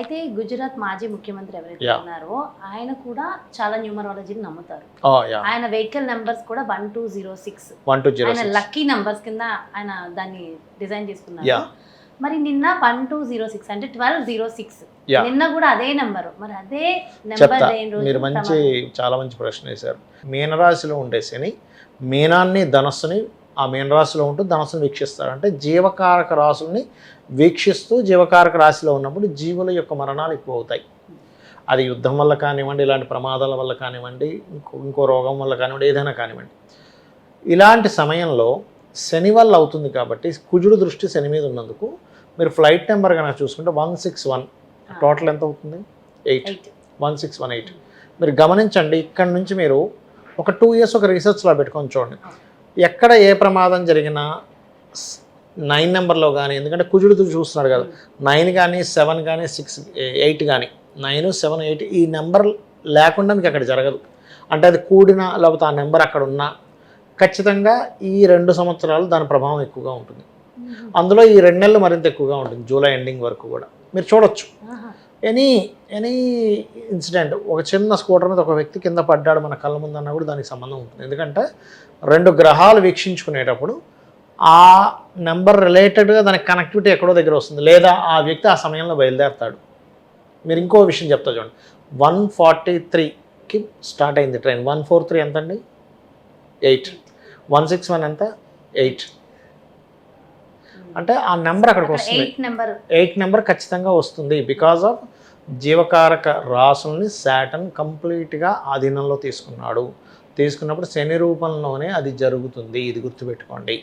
అయితే గుజరాత్ మాజీ ముఖ్యమంత్రి ఎవరైతే. ఉన్నారో ఆయన కూడా చాలా న్యూమరాలజీని నమ్ముతారు. యా ఆయన వెహికల్ నెంబర్స్ కూడా వన్ టూ జీరో సిక్స్. ఆయన లక్కీ నంబర్స్ కింద ఆయన దాన్ని డిజైన్ చేసుకున్నారు. మరి నిన్న వన్ టూ జీరో సిక్స్ అంటే ట్వెల్వ్ జీరో సిక్స్. నిన్న కూడా అదే నెంబర్. మరి అదే నెంబర్ మీరు మంచి. చాలా మంచి ప్రశ్న వేశారు. మీనరాశిలో ఉండే శని మీనాన్ని ధనస్సుని ఆ మీనరాశిలో ఉంటూ ధనస్సుని వీక్షిస్తాడు. అంటే జీవకారక రాశుల్ని వీక్షిస్తూ జీవకారక రాశిలో ఉన్నప్పుడు జీవుల యొక్క మరణాలు ఎక్కువ అవుతాయి అది యుద్ధం వల్ల కానివ్వండి ఇలాంటి ప్రమాదాల వల్ల కానివ్వండి ఇంకో ఇంకో రోగం వల్ల కానివ్వండి ఏదైనా కానివ్వండి. ఇలాంటి సమయంలో శని వల్ల అవుతుంది కాబట్టి కుజుడు దృష్టి శని మీద ఉన్నందుకు మీరు ఫ్లైట్ నెంబర్ కనుక చూసుకుంటే వన్ సిక్స్ వన్. టోటల్ ఎంత అవుతుంది? Eight. One six one eight. మీరు గమనించండి ఇక్కడ నుంచి మీరు ఒక టూ ఇయర్స్ ఒక రీసెర్చ్లో పెట్టుకొని చూడండి. ఎక్కడ ఏ ప్రమాదం జరిగినా నైన్ నెంబర్లో కానీ ఎందుకంటే కుజుడు చూస్తున్నాడు కదా నైన్ కానీ సెవెన్ కానీ సిక్స్ ఎయిట్ కానీ నైన్ సెవెన్ ఎయిట్ ఈ నెంబర్ లేకుండా మీకు అక్కడ జరగదు. అంటే అది కూడినా లేకపోతే ఆ నెంబర్ అక్కడ ఉన్నా ఖచ్చితంగా ఈ రెండు సంవత్సరాలు దాని ప్రభావం ఎక్కువగా ఉంటుంది. అందులో ఈ రెండు నెలలు మరింత ఎక్కువగా ఉంటుంది జూలై ఎండింగ్ వరకు కూడా. మీరు చూడొచ్చు. ఎనీ ఎనీ ఇన్సిడెంట్ ఒక చిన్న స్కూటర్ మీద ఒక వ్యక్తి కింద పడ్డాడు మన కళ్ళ ముందు కూడా దానికి సంబంధం ఉంటుంది. ఎందుకంటే రెండు గ్రహాలు వీక్షించుకునేటప్పుడు ఆ నెంబర్ రిలేటెడ్గా దానికి కనెక్టివిటీ ఎక్కడో దగ్గర వస్తుంది. లేదా ఆ వ్యక్తి ఆ సమయంలో బయలుదేరుతాడు. మీరు ఇంకో విషయం చెప్తా చూడండి. వన్ ఫార్టీ త్రీకి స్టార్ట్ అయింది ట్రైన్. వన్ ఫోర్ త్రీ ఎంత అండి ఎయిట్. వన్ సిక్స్ వన్ ఎంత? ఎయిట్. అంటే ఆ నెంబర్ అక్కడికి అక్కడ వస్తుంది. ఎయిట్ నెంబర్ ఎయిట్ నెంబర్ ఖచ్చితంగా వస్తుంది బికాజ్ ఆఫ్ జీవకారక రాసుల్ని శాటన్ కంప్లీట్గా ఆధీనంలో తీసుకున్నాడు. తీసుకున్నప్పుడు శని రూపంలోనే అది జరుగుతుంది. ఇది గుర్తుపెట్టుకోండి.